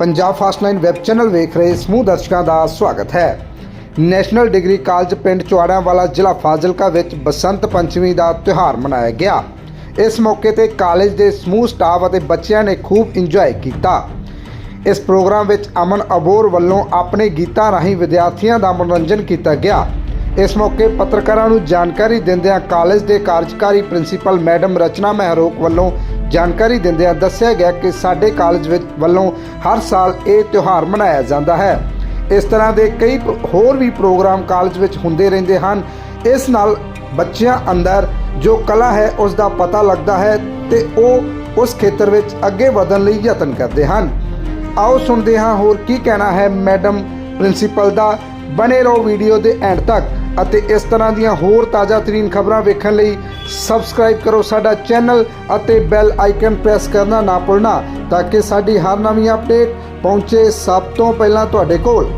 Punjab fast line web channel ਵੇਖ ਰਹੇ ਸਮੂਹ ਦਰਸ਼ਕਾਂ ਦਾ ਸਵਾਗਤ ਹੈ। ਨੈਸ਼ਨਲ ਡਿਗਰੀ ਕਾਲਜ ਪਿੰਡ ਚੁਆੜਿਆਂ ਵਾਲਾ ਜ਼ਿਲ੍ਹਾ ਫਾਜ਼ਿਲਕਾ ਵਿੱਚ ਬਸੰਤ ਪੰਚਮੀ ਦਾ ਤਿਉਹਾਰ ਮਨਾਇਆ ਗਿਆ। ਇਸ ਮੌਕੇ ਤੇ ਕਾਲਜ ਦੇ ਸਮੂਹ ਸਟਾਫ ਅਤੇ ਬੱਚਿਆਂ ਨੇ ਖੂਬ ਇੰਜੋਏ ਕੀਤਾ। ਇਸ ਪ੍ਰੋਗਰਾਮ ਵਿੱਚ ਅਮਨ ਅਬੋਰ ਵੱਲੋਂ ਆਪਣੇ ਗੀਤਾਂ ਰਾਹੀਂ ਵਿਦਿਆਰਥੀਆਂ ਦਾ ਮਨੋਰੰਜਨ ਕੀਤਾ ਗਿਆ। ਇਸ ਮੌਕੇ ਪੱਤਰਕਾਰਾਂ ਨੂੰ ਜਾਣਕਾਰੀ ਦਿੰਦਿਆਂ ਕਾਲਜ ਦੇ ਕਾਰਜਕਾਰੀ ਪ੍ਰਿੰਸੀਪਲ ਮੈਡਮ ਰਚਨਾ ਮਹਿਰੋਕ ਵੱਲੋਂ ਜਾਣਕਾਰੀ ਦਿੰਦਿਆਂ ਦੱਸਿਆ ਗਿਆ ਕਿ ਸਾਡੇ ਕਾਲਜ ਵਿੱਚ ਵੱਲੋਂ ਹਰ ਸਾਲ ਇਹ ਤਿਉਹਾਰ ਮਨਾਇਆ ਜਾਂਦਾ ਹੈ। ਇਸ ਤਰ੍ਹਾਂ ਦੇ ਕਈ ਹੋਰ ਵੀ ਪ੍ਰੋਗਰਾਮ ਕਾਲਜ ਵਿੱਚ ਹੁੰਦੇ ਰਹਿੰਦੇ ਹਨ। ਇਸ ਨਾਲ ਬੱਚਿਆਂ ਅੰਦਰ ਜੋ ਕਲਾ ਹੈ, ਉਸ ਦਾ ਪਤਾ ਲੱਗਦਾ ਹੈ ਤੇ ਉਹ ਉਸ ਖੇਤਰ ਵਿੱਚ ਅੱਗੇ ਵਧਣ ਲਈ ਯਤਨ ਕਰਦੇ ਹਨ। ਆਓ ਸੁਣਦੇ ਹਾਂ ਹੋਰ ਕੀ ਕਹਿਣਾ ਹੈ ਮੈਡਮ ਪ੍ਰਿੰਸੀਪਲ ਦਾ। ਬਣੇ ਰਹੋ ਵੀਡੀਓ ਦੇ ਐਂਡ ਤੱਕ। ਅਤੇ ਇਸ ਤਰ੍ਹਾਂ ਦੀਆਂ ਹੋਰ ਤਾਜ਼ਾ ਤਰੀਨ ਖਬਰਾਂ ਵੇਖਣ ਲਈ ਸਬਸਕ੍ਰਾਈਬ ਕਰੋ ਸਾਡਾ ਚੈਨਲ ਅਤੇ ਬੈਲ ਆਈਕਨ ਪ੍ਰੈਸ ਕਰਨਾ ਨਾ ਭੁੱਲਣਾ ਤਾਂ ਕਿ ਸਾਡੀ ਹਰ ਨਵੀਂ ਅਪਡੇਟ ਪਹੁੰਚੇ ਸਭ ਤੋਂ ਪਹਿਲਾਂ ਤੁਹਾਡੇ ਕੋਲ।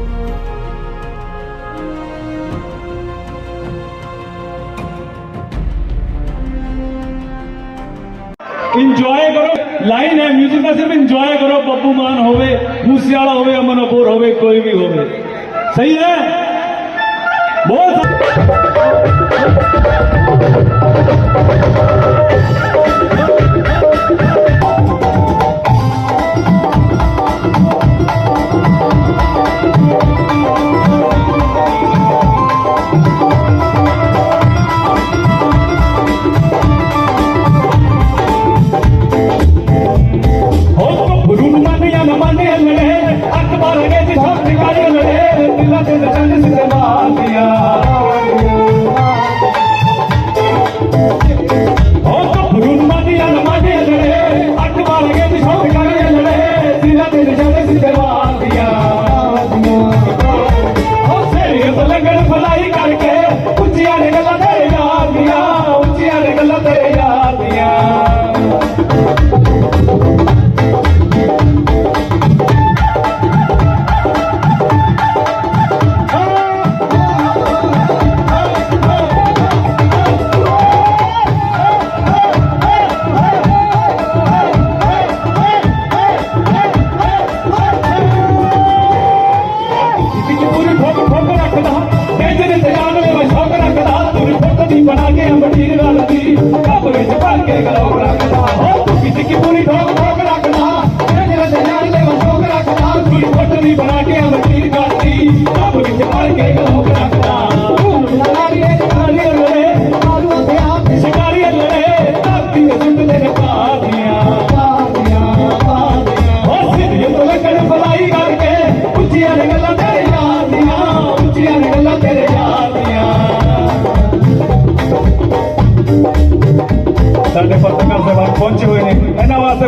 ਇੰਜੋਏ ਕਰੋ। ਲਾਈਨ ਹੈ 뮤직 ਦਾ ਸਿਰਫ ਇੰਜੋਏ ਕਰੋ। ਬੱਬੂ ਮਾਨ ਹੋਵੇ ਮੂਸੇ ਵਾਲਾ ਹੋਵੇ, ਅਮਨ ਅਬੋਰ ਹੋਵੇ, ਕੋਈ ਵੀ ਹੋਵੇ। ਸਹੀ ਹੈ? ਬਹੁਤ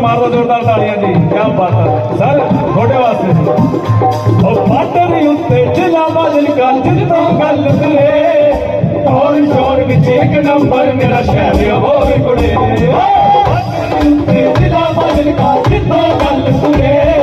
ਮਾਰ ਦਿਓ ਜ਼ੋਰਦਾਰ ਤਾੜੀਆਂ ਜੀ ਕੀ ਬਾਤ ਹੈ ਸਰ, ਤੁਹਾਡੇ ਵਾਸਤੇ ਉਹ ਬਾਟਰ ਉੱਤੇ ਜ਼ਿਲ੍ਹਾ ਬਾਦਲ ਜਿੱਤੋਂ ਗੱਲ ਕਰੇ। ਔਰ ਸ਼ੋਰ ਵਿੱਚ ਇੱਕ ਨੰਬਰ ਮੇਰਾ ਸ਼ਹਿਰ ਹੋਵੇ ਕੁੜੇ। ਬਾਟਰ ਉੱਤੇ ਜ਼ਿਲ੍ਹਾ ਬਾਦਲ ਜਿੱਤੋਂ ਗੱਲ ਕਰੇ।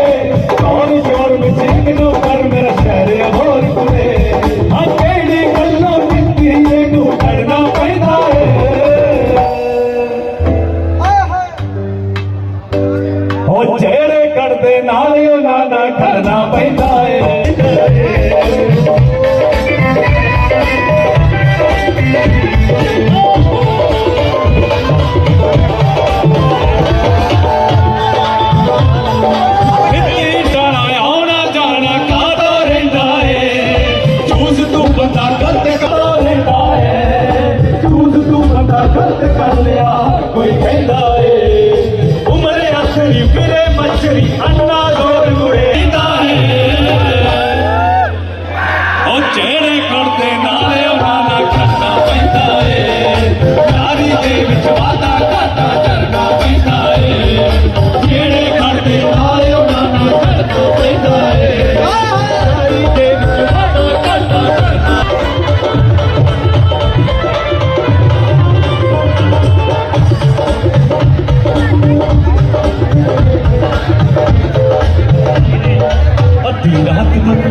ਰਾਤ ਤੱਕ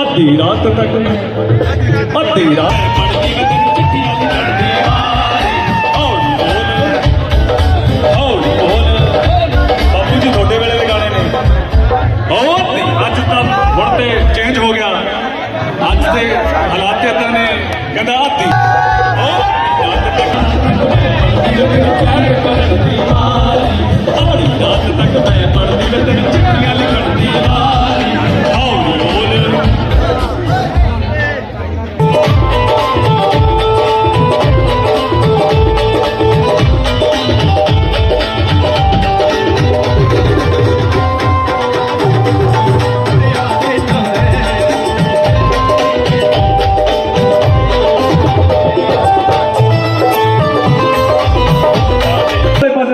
ਅੱਧੀ ਰਾਤ ਤੱਕ। ਅੱਧੀ ਰਾਤ। ਪੜਦੀ ਵਿੱਚ ਚਿੱਠੀਆਂ ਦੀ ਲੜਦੀ ਵਾਰੀ ਔਰ ਬੋਲ। ਔਰ ਬੋਲ ਬਾਪੂ ਜੀ, ਤੁਹਾਡੇ ਵੇਲੇ ਦੇ ਗਾਣੇ ਨੇ। ਔਰ ਅੱਜ ਤਾਂ ਹੁਣ ਤੇ ਚੇਂਜ ਹੋ ਗਿਆ। ਅੱਜ ਦੇ ਹਾਲਾਤ ਇਦਾਂ ਨੇ। ਕਹਿੰਦਾ ਅੱਧੀ। ਔਰ ਰਾਤ ਤੱਕ। ਅੱਧੀ ਰਾਤ ਤੱਕ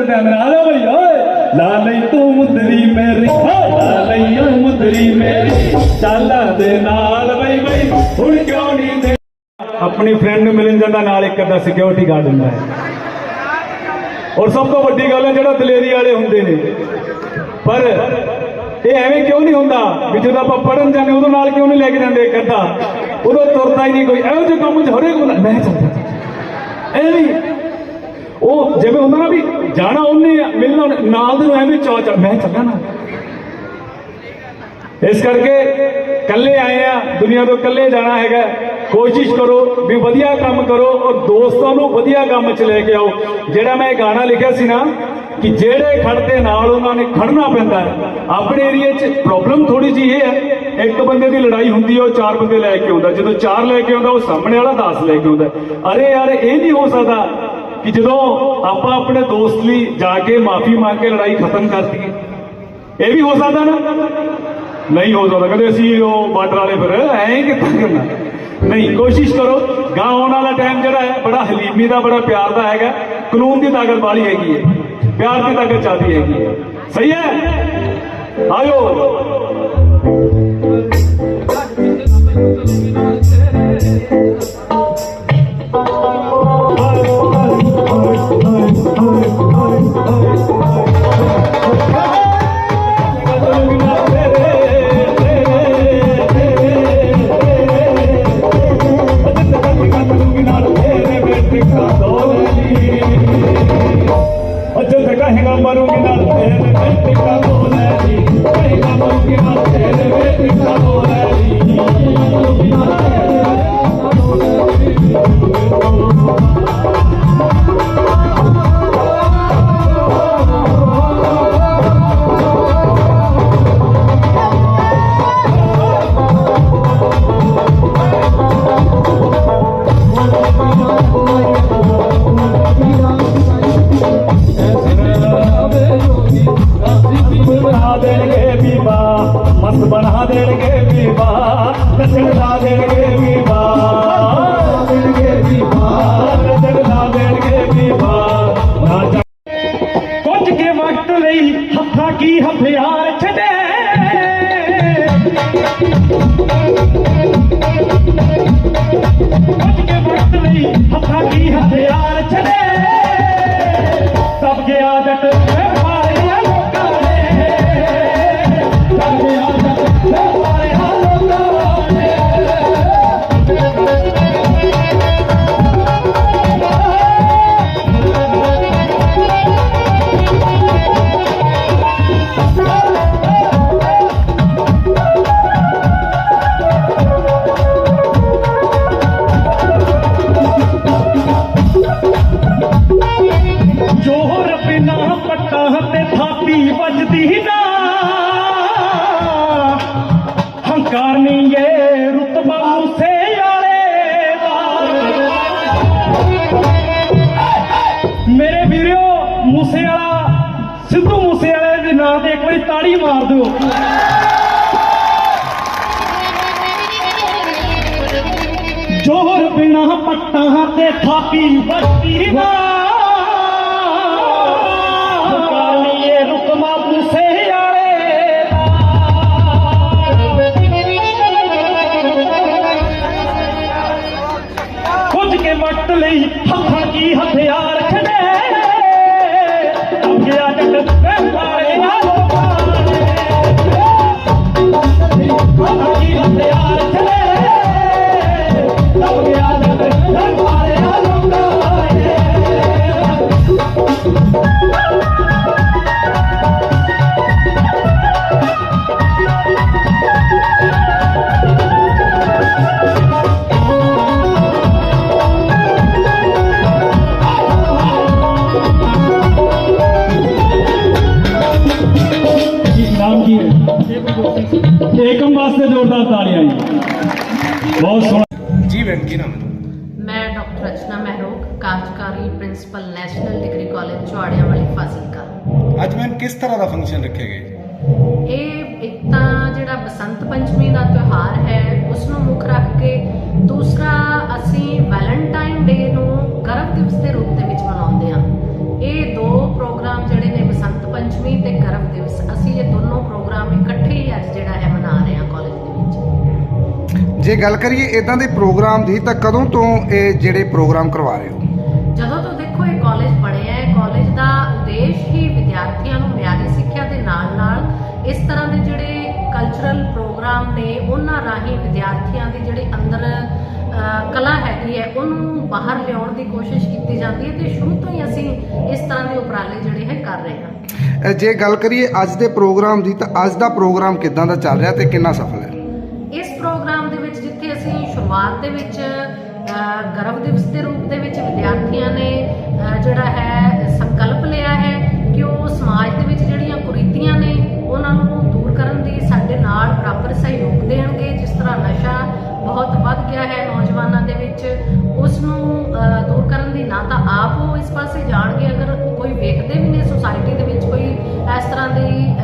ਜਾ ਬਈ, ਓਏ। ਲਾ ਤੂੰ ਮੁੰਦਰੀ ਮੇਰੀ ਓਏ ਓ ਮੁੰਦਰੀ ਮੇਰੀ। ਚੱਲ ਦੇ ਨਾਲ ਬਈ ਬਈ। ਹੁਣ ਕਿਉਂ ਨਹੀਂ ਦੇ ਆਪਣੀ ਫਰੈਂਡ ਨੂੰ ਮਿਲਣ ਜਾਂਦਾ, ਨਾਲ ਇੱਕ ਅੱਧਾ ਸਿਕਿਉਰਿਟੀ ਗਾਰਡ ਹੁੰਦਾ ਹੈ। ਔਰ ਸਭ ਤੋਂ ਵੱਡੀ ਗੱਲ ਹੈ, ਜਿਹੜਾ ਦਲੇਰੀ ਵਾਲੇ ਹੁੰਦੇ ਨੇ। ਪਰ ਇਹ ਐਵੇਂ ਕਿਉਂ ਨਹੀਂ ਹੁੰਦਾ ਵੀ ਜਦੋਂ ਆਪਾਂ ਪੜਨ ਜਾਂਦੇ ਉਦੋਂ ਨਾਲ ਕਿਉਂ ਨਹੀਂ ਲੈ ਕੇ ਜਾਂਦੇ ਇੱਕ ਅੱਧਾ? ਉਦੋਂ ਤੁਰਦਾ ਹੀ ਨਹੀਂ ਕੋਈ। ਇਹੋ ਜਿਹੇ ਕੰਮ 'ਚ ਹਰੇਕ ਮੈਂ ਚੱਲਦਾ। ਐਵੇਂ ਉਹ ਜਿਵੇਂ ਹੁੰਦਾ ਨਾ ਵੀ ਜਾਣਾ ਉਹਨੇ ਆ, ਮਿਲਣਾ ਨਾਲ ਦੇ ਨੂੰ ਐਵੇਂ ਚਾਅ ਚੜ ਮੈਂ ਚੱਲਾਂ ਨਾ। ਇਸ ਕਰਕੇ ਕੱਲੇ ਆਏ ਆ ਦੁਨੀਆ ਤੋਂ ਕੱਲੇ ਜਾਣਾ ਹੈਗਾ। ਕੋਸ਼ਿਸ਼ ਕਰੋ ਵੀ ਵਧੀਆ ਕੰਮ ਕਰੋ ਔਰ ਦੋਸਤਾਂ ਨੂੰ ਵਧੀਆ ਕੰਮ 'ਚ ਲੈ ਕੇ ਆਓ। ਜਿਹੜਾ ਮੈਂ ਗਾਣਾ ਲਿਖਿਆ ਸੀ ਨਾ ਕਿ ਜਿਹੜੇ ਖੜਦੇ ਨਾਲ ਉਹਨਾਂ ਨੇ ਖੜਨਾ ਪੈਂਦਾ ਹੈ। ਆਪਣੇ ਏਰੀਏ 'ਚ ਪ੍ਰੋਬਲਮ ਥੋੜੀ ਜਿਹੀ ਇਹ ਹੈ ਇੱਕ ਬੰਦੇ ਦੀ ਲੜਾਈ ਹੁੰਦੀ ਹੈ ਉਹ ਚਾਰ ਬੰਦੇ ਲੈ ਕੇ ਆਉਂਦਾ। ਜਦੋਂ ਚਾਰ ਲੈ ਕੇ ਆਉਂਦਾ ਉਹ ਸਾਹਮਣੇ ਵਾਲਾ 10 ਲੈ ਕੇ ਆਉਂਦਾ। ਅਰੇ ਯਾਰ ਇਹ ਨਹੀਂ ਹੋ ਸਕਦਾ ਕਿ ਜਦੋਂ ਆਪਾਂ ਆਪਣੇ ਦੋਸਤ ਲਈ ਜਾ ਕੇ ਮਾਫੀ ਮੰਗ ਕੇ ਲੜਾਈ ਖਤਮ ਕਰ ਇਹ ਵੀ ਹੋ ਸਕਦਾ ਨਾ? ਨਹੀਂ ਹੋ ਸਕਦਾ। ਕਦੇ ਅਸੀਂ ਉਹ ਬਾਰਡਰ ਵਾਲੇ ਫਿਰ ਐਂ ਕਿੱਦਾਂ ਕਰਨਾ? ਨਹੀਂ, ਕੋਸ਼ਿਸ਼ ਕਰੋ। ਗਾਂ ਆਉਣ ਵਾਲਾ ਟਾਈਮ ਜਿਹੜਾ ਹੈ, ਬੜਾ ਹਲੀਮੀ ਦਾ, ਬੜਾ ਪਿਆਰ ਦਾ ਹੈਗਾ। ਕਾਨੂੰਨ ਦੀ ਤਾਕਤ ਵਾਲੀ ਹੈਗੀ ਹੈ। ਪਿਆਰ ਦੀ ਤਾਕਤ ਚਾਹਦੀ ਹੈਗੀ ਹੈ। ਸਹੀ ਹੈ? ਆਇਓ। ਮਰੂੰਗੀ ਨਾਲ ਤੇਰੇ ਬੇਟੇ ਕਾ ਬੋਲੇ ਜੀ। ਕਹੇਗਾ ਮਰੂੰਗੀ ਨਾਲ ਤੇਰੇ ਬੇਟੇ ਕਾ ਬੋਲੇ ਜੀ। ਮਰੂੰਗੀ ਨਾਲ ਤੇਰੇ ਬਣਾ ਬਣਾ ਦੇਣਗੇ ਬੀਬਾ ਨੱਚਣ ਲਾ ਦੇਣਗੇ ਬੀਬਾ। ਦੇਣਗੇ ਬੀਬਾ ਨੱਚਣ ਲਾ ਦੇਣਗੇ ਬੀਬਾ। ਕੁਝ ਕੇ ਵਕਤ ਲਈ ਹੱਥਾਂ ਕੀ ਹਥਿਆਰ ਛੱਡੇ। ਸਿੱਧੂ ਮੂਸੇ ਵਾਲੇ ਦੇ ਨਾਂ ਤੇ ਇੱਕ ਵਾਰੀ ਤਾੜੀ ਮਾਰ ਦਿਓ। ਜੋਹਰ ਬਿਨਾ ਪੱਟਾਂ ਤੇ ਥਾਪੀ ਵੱਜਦੀ ਨਾ। ਕਾਲੀਏ ਰੁਕਮਾ ਮੂਸੇ ਕੇ ਵਕਤ ਲਈ ਹੱਥਾਂ ਕੀ ਹਥਿਆਰ। ਛੱਡੇ ਜੱਟ ਵਾਲੇ ਆ। ਪ੍ਰਿੰਸੀਪਲ ਨੈਸ਼ਨਲ ਡਿਗਰੀ ਕਾਲਜ ਚੌੜਿਆਂ ਵਾਲੀ ਫਾਜ਼ਿਲਕਾ ਅੱਜ ਮੈਂ ਕਿਸ ਤਰ੍ਹਾਂ ਦਾ ਫੰਕਸ਼ਨ ਰੱਖਿਆ ਗਿਆ ਇਹ ਇੱਕ ਤਾਂ ਜਿਹੜਾ ਬਸੰਤ ਪੰਚਮੀ ਦਾ ਤਿਉਹਾਰ ਹੈ ਉਸ ਨੂੰ ਮੁੱਖ ਰੱਖ ਕੇ ਦੂਸਰਾ ਅਸੀਂ ਵੈਲੈਂਟਾਈਨ ਡੇ ਨੂੰ ਗਰਭ ਦਿਵਸ ਦੇ ਰੂਪ ਦੇ ਵਿੱਚ ਮਨਾਉਂਦੇ ਹਾਂ। ਇਹ ਦੋ ਪ੍ਰੋਗਰਾਮ ਜਿਹੜੇ ਨੇ ਬਸੰਤ ਪੰਚਮੀ ਤੇ ਗਰਭ ਦਿਵਸ ਅਸੀਂ ਇਹ ਦੋਨੋਂ ਪ੍ਰੋਗਰਾਮ ਇਕੱਠੇ ਹੀ ਅੱਜ ਜਿਹੜਾ ਹੈ ਮਨਾ ਰਹੇ ਹਾਂ ਕਾਲਜ ਦੇ ਵਿੱਚ। ਜੇ ਗੱਲ ਕਰੀਏ ਇਦਾਂ ਦੇ ਪ੍ਰੋਗਰਾਮ ਦੀ ਤਾਂ ਕਦੋਂ ਤੋਂ ਇਹ ਜਿਹੜੇ ਪ੍ਰੋਗਰਾਮ ਕਰਵਾ ਰਹੇ ਹੋ? ਜਦੋਂ ਤੋਂ ਹੀ ਵਿਦਿਆਰਥੀਆਂ ਨੂੰ ਮਿਆਰੀ ਸਿੱਖਿਆ ਦੇ ਨਾਲ ਨਾਲ ਇਸ ਤਰ੍ਹਾਂ ਦੇ ਜਿਹੜੇ ਕਲਚਰਲ ਪ੍ਰੋਗਰਾਮ ਨੇ ਉਹਨਾਂ ਰਾਹੀਂ ਵਿਦਿਆਰਥੀਆਂ ਦੀ ਜਿਹੜੇ ਅੰਦਰ ਕਲਾ ਹੈਗੀ ਹੈ ਉਹਨੂੰ ਬਾਹਰ ਲਿਆਉਣ ਦੀ ਕੋਸ਼ਿਸ਼ ਕੀਤੀ ਜਾਂਦੀ ਹੈ ਤੇ ਸ਼ੁਰੂ ਤੋਂ ਹੀ ਅਸੀਂ ਇਸ ਤਰ੍ਹਾਂ ਦੇ ਉਪਰਾਲੇ ਜਿਹੜੇ ਹੈ ਕਰ ਰਹੇ ਹਾਂ। ਜੇ ਗੱਲ ਕਰੀਏ ਅੱਜ ਦੇ ਪ੍ਰੋਗਰਾਮ ਦੀ ਤਾਂ ਅੱਜ ਦਾ ਪ੍ਰੋਗਰਾਮ ਕਿੱਦਾਂ ਦਾ ਚੱਲ ਰਿਹਾ ਤੇ ਕਿੰਨਾ ਸਫਲ ਹੈ? ਇਸ ਪ੍ਰੋਗਰਾਮ ਦੇ ਵਿੱਚ ਜਿੱਥੇ ਅਸੀਂ ਸ਼ੁਰੂਆਤ ਦੇ ਵਿੱਚ ਗਰਭ ਦਿਵਸ ਦੇ ਰੂਪ ਦੇ ਵਿੱਚ ਵਿਦਿਆਰਥੀਆਂ ਨੇ ਗਿਆ ਹੈ ਨੌਜਵਾਨਾਂ ਦੇ ਵਿੱਚ ਉਸ ਨੂੰ ਦੂਰ ਕਰਨ ਦੀ ਨਾ ਤਾਂ ਆਪ ਉਹ ਇਸ ਪਾਸੇ ਜਾਣਗੇ ਅਗਰ ਕੋਈ ਵੇਖਦੇ ਵੀ ਨੇ ਸੁਸਾਇਟੀ ਦੇ ਵਿੱਚ ਕੋਈ ਇਸ ਤਰ੍ਹਾਂ ਦੀ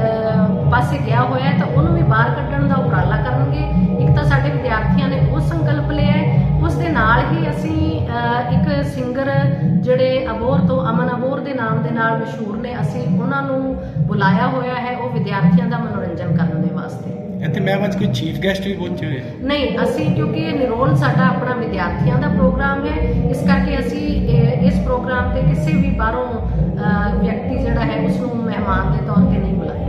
ਪਾਸੇ ਗਿਆ ਹੋਇਆ ਤਾਂ ਉਹਨੂੰ ਵੀ ਬਾਹਰ ਕੱਢਣ ਦਾ ਉਪਰਾਲਾ ਕਰਨਗੇ। ਇੱਕ ਤਾਂ ਸਾਡੇ ਵਿਦਿਆਰਥੀਆਂ ਨੇ ਉਹ ਸੰਕਲਪ ਲਿਆ ਹੈ। ਉਸ ਦੇ ਨਾਲ ਹੀ ਅਸੀਂ ਅ, ਇੱਕ ਸਿੰਗਰ ਜਿਹੜੇ ਅਬੋਰ ਤੋਂ ਅਮਨ ਅਬੋਰ ਦੇ ਨਾਮ ਦੇ ਨਾਲ ਮਸ਼ਹੂਰ ਨੇ ਅਸੀਂ ਉਹਨਾਂ ਨੂੰ ਬੁਲਾਇਆ ਹੋਇਆ ਹੈ ਉਹ ਵਿਦਿਆਰਥੀਆਂ ਦਾ ਮਨੋਰੰਜਨ ਕਰਨ ਦੇ ਇੱਥੇ ਮੈਮ ਅੱਜ ਕੋਈ ਚੀਫ ਗੈਸਟ ਵੀ ਪਹੁੰਚੇ ਹੋਏ ਨਹੀਂ ਅਸੀਂ ਕਿਉਂਕਿ ਇਹ ਨਿਰੋਲ ਸਾਡਾ ਆਪਣਾ ਵਿਦਿਆਰਥੀਆਂ ਦਾ ਪ੍ਰੋਗਰਾਮ ਹੈ ਇਸ ਕਰਕੇ ਅਸੀਂ ਇਹ- ਇਸ ਪ੍ਰੋਗਰਾਮ ਤੇ ਕਿਸੇ ਵੀ ਬਾਹਰੋਂ ਵਿਅਕਤੀ ਜਿਹੜਾ ਹੈ ਉਸ ਨੂੰ ਮਹਿਮਾਨ ਦੇ ਤੌਰ ਤੇ ਨਹੀਂ ਬੁਲਾਇਆ।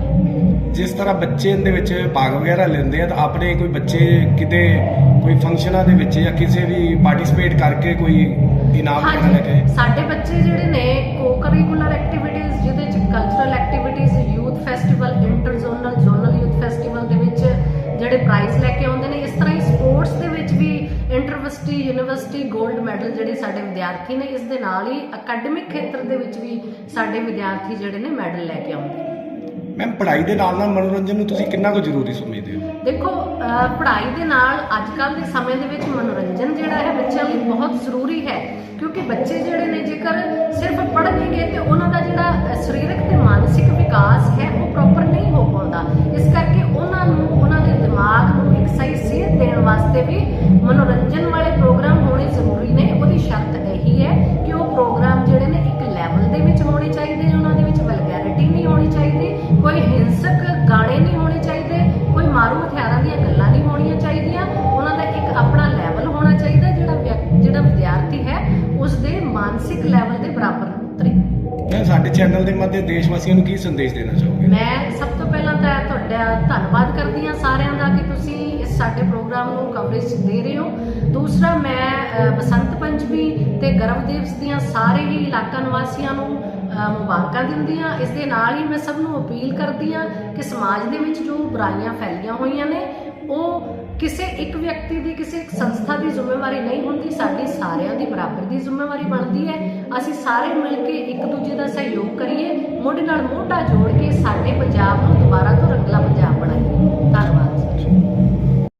ਜਿਸ ਤਰ੍ਹਾਂ ਬੱਚੇ ਇਹਦੇ ਵਿੱਚ ਭਾਗ ਵਗੈਰਾ ਲੈਂਦੇ ਆ ਤਾਂ ਆਪਣੇ ਕੋਈ ਬੱਚੇ ਕਿਤੇ ਕੋਈ ਫੰਕਸ਼ਨਾਂ ਦੇ ਵਿੱਚ ਜਾਂ ਕਿਸੇ ਵੀ ਪਾਰਟਿਸਿਪੇਟ ਕਰਕੇ ਕੋਈ ਇਨਾਮ ਵਗੈਰਾ ਲੈ ਕੇ ਸਾਡੇ ਬੱਚੇ ਜਿਹੜੇ ਨੇ ਕੋ ਕਰਿਕੂਲਰ ਮੈਡਲ ਜਿਹੜੇ ਸਾਡੇ ਵਿਦਿਆਰਥੀ ਨੇ ਇਸ ਦੇ ਨਾਲ ਹੀ ਅਕੈਡਮਿਕ ਖੇਤਰ ਦੇ ਵਿੱਚ ਵੀ ਸਾਡੇ ਵਿਦਿਆਰਥੀ ਜਿਹੜੇ ਨੇ ਮੈਡਲ ਲੈ ਕੇ ਆਉਂਦੇ ਨੇ। ਮੈਮ ਪੜ੍ਹਾਈ ਦੇ ਨਾਲ ਨਾਲ ਮਨੋਰੰਜਨ ਨੂੰ ਤੁਸੀਂ ਕਿੰਨਾ ਕੁ ਜ਼ਰੂਰੀ ਸਮਝਦੇ ਹੋ? ਦੇਖੋ ਪੜ੍ਹਾਈ ਦੇ ਨਾਲ ਅੱਜ ਕੱਲ੍ਹ ਦੇ ਸਮੇਂ ਦੇ ਵਿੱਚ ਮਨੋਰੰਜਨ ਜਿਹੜਾ ਹੈ ਬੱਚਿਆਂ ਲਈ ਬਹੁਤ ਜ਼ਰੂਰੀ ਹੈ ਕਿਉਂਕਿ ਬੱਚੇ ਜਿਹੜੇ ਨੇ ਜੇਕਰ ਸਿਰਫ ਪੜ੍ਹਨਗੇ ਤੇ ਉਹਨਾਂ ਦਾ ਜਿਹੜਾ ਸਰੀਰਕ ਤੇ ਮਾਨਸਿਕ ਵਿਕਾਸ ਹੈ ਉਹ ਪ੍ਰੋਪਰ ਨਹੀਂ ਹੋ ਪਾਉਂਦਾ। ਇਸ ਕਰਕੇ ਉਹਨਾਂ ਨੂੰ ਉਹਨਾਂ ਦੇ ਦਿਮਾਗ ਨੂੰ ਇੱਕ ਸਹੀ ਸੇਧ ਦੇਣ ਵਾਸਤੇ ਵੀ ਮਨੋਰੰਜਨ ਵਾਲੇ ਪ੍ਰੋਗਰਾਮ ਹੋਣੇ ਜ਼ਰੂਰੀ ਨੇ ਉਹਦੀ ਸ਼ਰਤ ਇਹੀ ਹੈ ਕਿ ਉਹ ਪ੍ਰੋਗਰਾਮ ਜਿਹੜੇ ਨੇ ਇੱਕ ਲੈਵਲ ਦੇ ਵਿੱਚ ਹੋਣੇ ਚਾਹੀਦੇ ਨੇ ਉਹਨਾਂ ਦੇ ਵਿੱਚ ਵਲਗੈਰਿਟੀ ਨਹੀਂ ਹੋਣੀ ਚਾਹੀਦੀ ਕੋਈ ਹਿੰਸਕ ਗਾਣੇ ਨਹੀਂ ਹੋਣੇ ਚਾਹੀਦੇ ਕੋਈ ਮਾਰੂ ਹਥਿਆਰਾਂ ਦੀਆਂ ਗੱਲਾਂ ਨਹੀਂ ਹੋਣੀਆਂ ਚਾਹੀਦੀਆਂ। ਉਹਨਾਂ ਦਾ ਇੱਕ ਆਪਣਾ ਲੈਵਲ ਹੋਣਾ ਚਾਹੀਦਾ ਜਿਹੜਾ ਜਿਹੜਾ ਵਿਦਿਆਰਥੀ ਹੈ ਉਸ ਦੇ ਮਾਨਸਿਕ ਲੈਵਲ ਦੇ ਬਰਾਬਰ ਉਤਰੇ। ਮੈਂ ਸਾਡੇ ਚੈਨਲ ਦੇ ਮਾਧਿਅਮ ਦੇਸ਼ ਵਾਸੀਆਂ ਨੂੰ ਕੀ ਸੰਦੇਸ਼ ਦੇਣਾ ਚਾਹੋਗੇ? ਮੈਂ ਸਭ ਤੋਂ ਪਹਿਲਾਂ ਤਾਂ ਤੁਹਾਡਾ ਧੰਨਵਾਦ ਕਰਦੀ ਹਾਂ ਸਾਰਿਆਂ ਦਾ ਕਿ ਤੁਸੀਂ ਇਸ ਸਾਡੇ ਪ੍ਰੋਗਰਾਮ ਨੂੰ ਕਵਰੇਜ ਦੇ ਰਹੇ ਹੋ। ਦੂਸਰਾ ਮੈਂ ਬਸੰਤ ਪੰਚਮੀ ਤੇ ਗਰਮਦੇਵ ਦੀਆਂ ਸਾਰੇ ਹੀ ਇਲਾਕਾ ਨਿਵਾਸੀਆਂ ਨੂੰ ਮੁਬਾਰਕਾਂ ਦਿੰਦੀ ਆ ਇਸ ਦੇ ਨਾਲ ਹੀ ਮੈਂ ਸਭ ਨੂੰ ਅਪੀਲ ਕਰਦੀ ਆ ਕਿ ਸਮਾਜ ਦੇ ਵਿੱਚ ਜੋ ਬੁਰਾਈਆਂ ਫੈਲੀਆਂ ਹੋਈਆਂ ਨੇ, ਉਹ ਕਿਸੇ ਇੱਕ ਵਿਅਕਤੀ ਦੀ, ਕਿਸੇ ਇੱਕ ਸੰਸਥਾ ਦੀ ਜ਼ਿੰਮੇਵਾਰੀ ਨਹੀਂ ਹੁੰਦੀ। ਸਾਡੀ ਸਾਰਿਆਂ ਦੀ ਬਰਾਬਰ ਦੀ ਜ਼ਿੰਮੇਵਾਰੀ ਬਣਦੀ ਹੈ। ਅਸੀਂ ਸਾਰੇ ਮਿਲ ਕੇ ਇੱਕ ਦੂਜੇ ਦਾ ਸਹਿਯੋਗ ਕਰੀਏ, ਮੋਢੇ ਨਾਲ ਮੋਢਾ ਜੋੜ ਕੇ ਸਾਡੇ ਪੰਜਾਬ ਨੂੰ ਦੁਬਾਰਾ ਤੋਂ ਰੰਗਲਾ ਪੰਜਾਬ ਬਣਾਈਏ। ਧੰਨਵਾਦ।